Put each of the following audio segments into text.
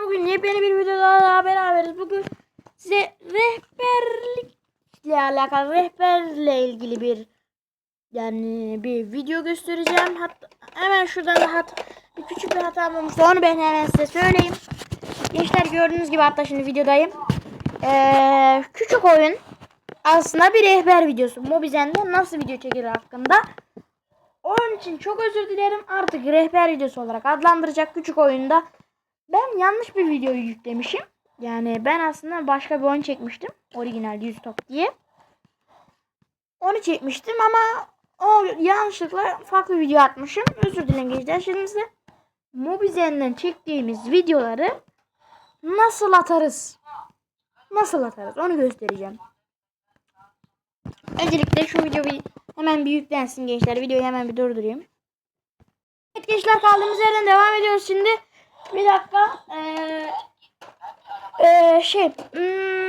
Bugün yepyeni bir videoda daha beraberiz. Bugün size rehberlikle alakalı rehberle ilgili bir yani bir video göstereceğim. Hatta hemen şuradan da hat, bir küçük bir hata olmuştu. Onu ben hemen size söyleyeyim. Gençler gördüğünüz gibi hatta şimdi videodayım. Ee, küçük oyun aslında bir rehber videosu. Mobizen'de nasıl video çekilir hakkında. Onun için çok özür dilerim. Artık rehber videosu olarak adlandıracak küçük oyunda. Ben yanlış bir videoyu yüklemişim. Yani ben aslında başka bir oyun çekmiştim. Orijinal 100 top diye. Onu çekmiştim ama o yanlışlıkla farklı video atmışım. Özür dilerim gençler. Şimdi size Mobizen'den çektiğimiz videoları nasıl atarız? Nasıl atarız? Onu göstereceğim. Öncelikle şu video bir hemen bir yüklensin gençler. Videoyu hemen bir durdurayım. Evet gençler kaldığımız yerden devam. Bir dakika. Ee, ee, şey. Hmm,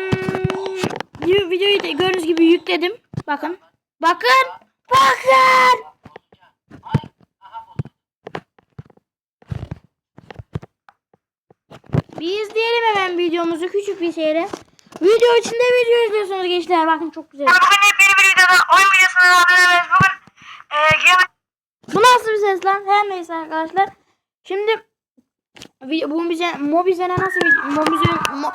videoyu da gördüğünüz gibi yükledim. Bakın. Bakın. Bakın. Bir izleyelim hemen videomuzu küçük bir şeyle. Video içinde video izliyorsunuz gençler. Bakın çok güzel. Bugün yepyeni bir videoda oyun videosuna beraberiz. Bugün e, Bu nasıl bir ses lan? Her neyse arkadaşlar. Şimdi bize Mobizen'e nasıl Mobizen Mo,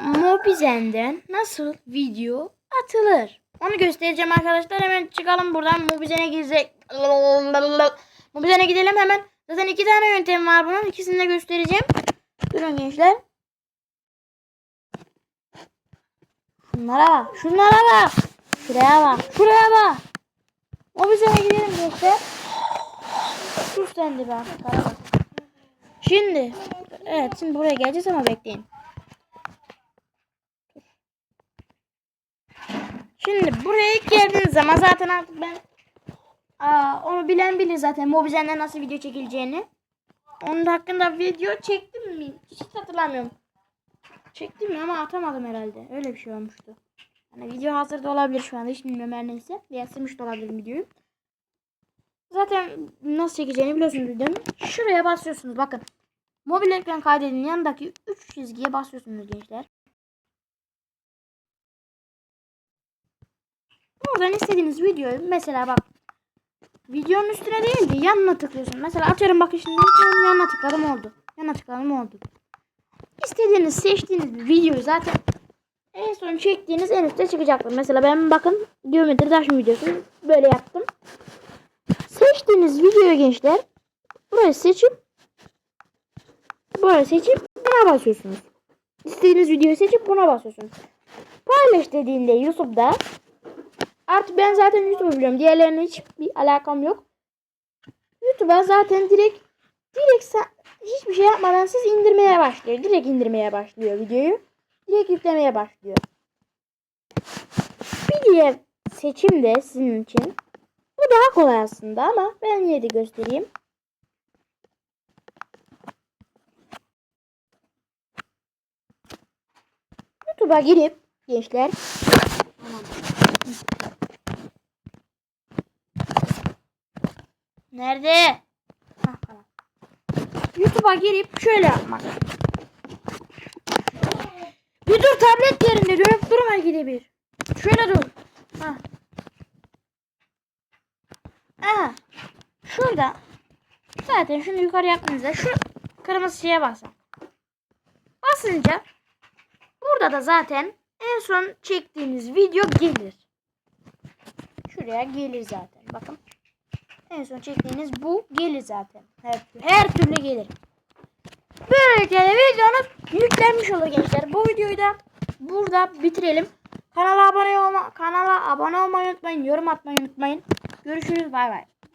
Mobizen'den nasıl video atılır? Onu göstereceğim arkadaşlar. Hemen çıkalım buradan. Mobizen'e girecek. Mobizen'e gidelim hemen. Zaten iki tane yöntem var bunun. İkisini de göstereceğim. Durun gençler. Şunlara bak. Şunlara bak. Şuraya bak. Şuraya bak. Mobizen'e gidelim gençler. Sus sen de bak. Şimdi evet şimdi buraya geleceğiz ama bekleyin. Şimdi buraya geldiğiniz zaman zaten artık ben aa, onu bilen bilir zaten Mobizen'de nasıl video çekileceğini. Onun hakkında video çektim mi? Hiç hatırlamıyorum. Çektim mi ama atamadım herhalde. Öyle bir şey olmuştu. Hani video hazırda olabilir şu anda. Hiç bilmiyorum her neyse. Veya silmiş de olabilirim videoyu. Zaten nasıl çekeceğini biliyorsunuz videonun. Şuraya basıyorsunuz bakın. Mobil ekran kaydedin yanındaki 3 çizgiye basıyorsunuz gençler. Buradan istediğiniz videoyu mesela bak videonun üstüne değil de yanına tıklıyorsun. Mesela atıyorum bakın şimdi yanına tıkladım oldu. Yanına tıkladım oldu. İstediğiniz seçtiğiniz bir videoyu zaten en son çektiğiniz en üstte çıkacaktır. Mesela ben bakın geometri taşım videosu böyle yaptım. Seçtiğiniz videoyu gençler buraya seçip buraya seçip buna basıyorsunuz. İstediğiniz videoyu seçip buna basıyorsunuz. Paylaş dediğinde YouTube'da artık ben zaten YouTube'u biliyorum. Diğerlerine hiç bir alakam yok. YouTube'a zaten direkt direkt hiçbir şey yapmadan siz indirmeye başlıyor. Direkt indirmeye başlıyor videoyu. Direkt yüklemeye başlıyor. Bir diğer seçim de sizin için bu daha kolay aslında ama ben yine de göstereyim. YouTube'a girip gençler Nerede? YouTube'a girip şöyle yapmak. Bir dur tablet yerinde dönüp durma gide bir. Şöyle dur. Hah. Aha. Şurada. Zaten şunu yukarı yaptığınızda şu kırmızı şeye basın. Basınca burada da zaten en son çektiğiniz video gelir. Şuraya gelir zaten. Bakın. En son çektiğiniz bu gelir zaten. Her, her türlü gelir. Böylelikle de videonuz yüklenmiş olur gençler. Bu videoyu da burada bitirelim. Kanala abone olma kanala abone olmayı unutmayın. Yorum atmayı unutmayın. Görüşürüz. Bay bay.